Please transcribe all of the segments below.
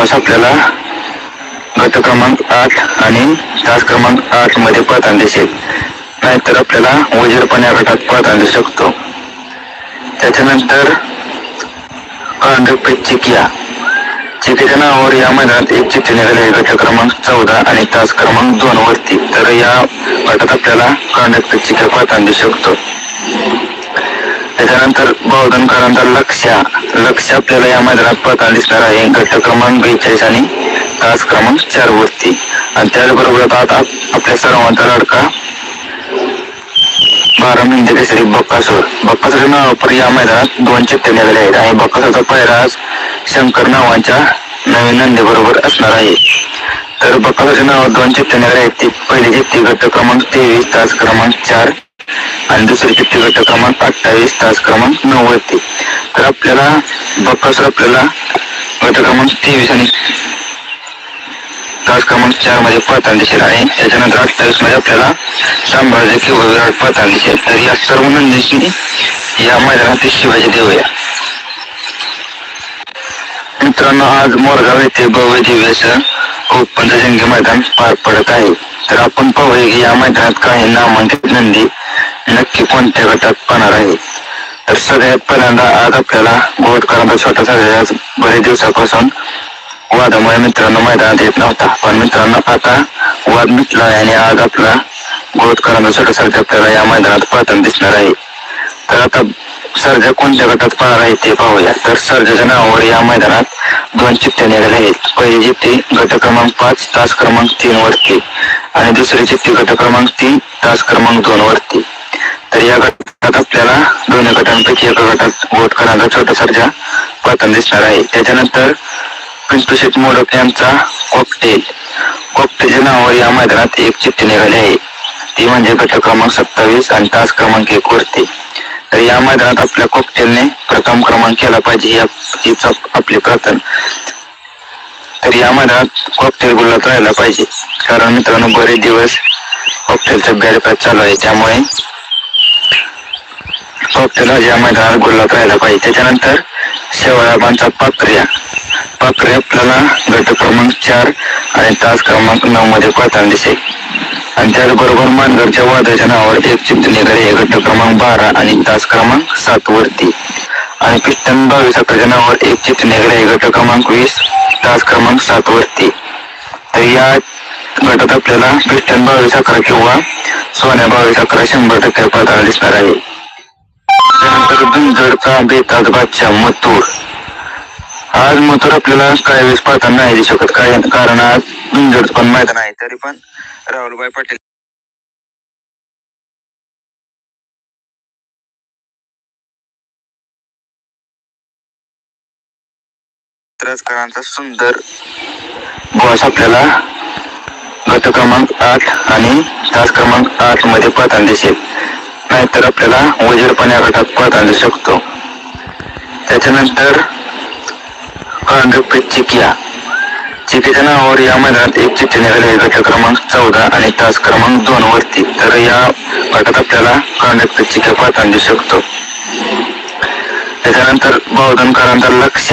Boss आपल्याला गट क्रमांक आठ आणि तास क्रमांक आठमध्ये पळताना दिसेल. नाहीतर आपल्याला वजीरपण या गटात पळताना दिसू शकतो. त्याच्यानंतर पांढरपेट चिकिया चिकिच्या नावावर या मैदानात एक चिठ्ठी निघाली आहे गट क्रमांक चौदा आणि तास क्रमांक दोन वरती. तर या गटात आपल्याला कांडपेट चिकिया पळताना दिसू शकतो. त्याच्यानंतर बौद्धनकरांचा लक्ष्या. लक्ष आपल्याला या मैदानात पळताना दिसणार आहे गट क्रमांक बेचाळीस आणि तास क्रमांक चार वरती. आणि त्याचबरोबर आता आपल्या सर्वांचा लडका बारा मिनिटे केसरी बक्कासूर बक्कासूर नावापर या मैदानात दोन चित्ते निघाले आहेत आणि बक्कासूरचा पहिला शंकर नावांच्या नवीन नंदीबरोबर असणार आहे. तर बक्कासूरच्या नावावर दोन चित्ते निघाले आहेत. ती पहिली चिठ्ठी गट क्रमांक तेवीस तास क्रमांक चार आणि दुसरी चिठ्ठी गट क्रमांक अठ्ठावीस तास क्रमांक नऊ वरती तर आपल्याला बक्कासूर आपल्याला गट क्रमांक तेवीस आणि तास क्रमांक चारमध्ये पळताना दिसेल. आणि त्याच्यानंतर अठ्ठावीसमध्ये आपल्याला संभाजी किंवा विराट पळताना दिसेल. तर या सर्व नंदीशी या मैदानात शिवाजी देऊया. मित्रांनो आज मोरगाव येथे भव्य दिव्याचं ओपनचं जंगी मैदान पार पडत आहे. तर आपण पाहूया की या मैदानात काही नामांकित नंदी नक्की कोणत्या गटात पाहणार आहे तर सगळ्यात पहिल्यांदा आज आपल्याला गोटकरांचा छोटा सगळ्या बरेच दिवसापासून वादामुळे मित्रांनो मैदानात येत नव्हता. पण मित्रांनो आता वाद मिटला आहे आणि आज आपला गोटकरांचा छोटा आपल्याला या मैदानात पाहताना दिसणार आहे. तर आता सर्जा कोणत्या गटात पाहणार आहे ते पाहूया. तर सर्जाच्या नावावर या मैदानात दोन चित्ते निघाल्या आहेत. पहिली चित्ते गट क्रमांक पाच तास क्रमांक तीन वरती. आणि दुसरी चित्ते गट क्रमांक तीन तास क्रमांक दोन वरती. तर या गटात आपल्याला दोन गटांपैकी एका गटात गोटकरांचा छोटा सर्जा पळताना दिसणार आहे. त्याच्यानंतर पिंटू मोडक यांचा कॉकटेल कॉकटेलच्या नावावर या मैदानात एक चिठ्ठी निघाली आहे. ती म्हणजे गट क्रमांक सत्तावीस आणि तास क्रमांक एक वरती तर या मैदानात आपल्या कॉकटेलने प्रथम क्रमांक केला पाहिजे हीच आप- आपली प्रथम तर या मैदानात कॉकटेल गुलात राहायला पाहिजे. कारण मित्रांनो बरेच दिवस कॉकटेलचं बॅड पॅच चालू आहे. त्यामुळे हो, कॉकटेल या मैदानात गुल्ला करायला पाहिजे. त्याच्यानंतर शेवळाबांचा पात्र्या पात्रे आपल्याला गट क्रमांक चार आणि तास क्रमांक नऊ मध्ये पळताना दिसेल. आणि त्याचबरोबर मानगडच्या वादाच्या नावावर एक चिंतनेकडे निघाले. आहे गट क्रमांक बारा आणि तास क्रमांक सात वरती. आणि पिस्टन बावीस अकराच्या नावावर एक चिंतनेकडे निघाले. आहे गट क्रमांक वीस तास क्रमांक सात वरती. तर या गटात आपल्याला पिस्टन बावीस अकरा किंवा सोन्या बावीस अकरा शंभर टक्के पळताना दिसणार आहे. त्यानंतर का बेताज बादशाह मथुर. आज मथुर आपल्याला काही वेळेस पाहताना नाही देऊ शकत. काय कारण आज धुंजड पण माहीत नाही तरी पण राहुलभाई पाटील राजकारणाचा सुंदर बॉस आपल्याला गट क्रमांक आठ आणि तास क्रमांक आठमध्ये पळताना दिसेल. नाहीतर आपल्याला वजीर या गटात पळताना आणू शकतो. त्याच्यानंतर कांडपेट चिकिया चिकीच्या नावावर या मैदानात एक चिठ्ठी निघाली गट क्रमांक चौदा आणि तास क्रमांक दोन वरती. तर या गटात आपल्याला कांडपेट चिकिया पळताना आणू शकतो. त्याच्यानंतर बौद्धनकरांचा लक्ष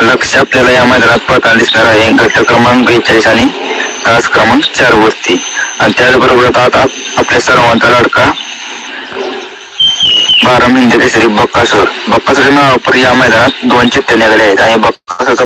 लक्ष आपल्याला या मैदानात पळताना दिसणार आहे. गट क्रमांक बेचाळीस आणि तास क्रमांक चार वरती. आणि त्याचबरोबर आता आपल्या सर्वांचा लडका बारा मिनिटे केसरी बक्कासूर बक्कासूरच्या नावावर या मैदानात दोन चिठ्ठे निघाले आहेत आणि बक्कासूरचा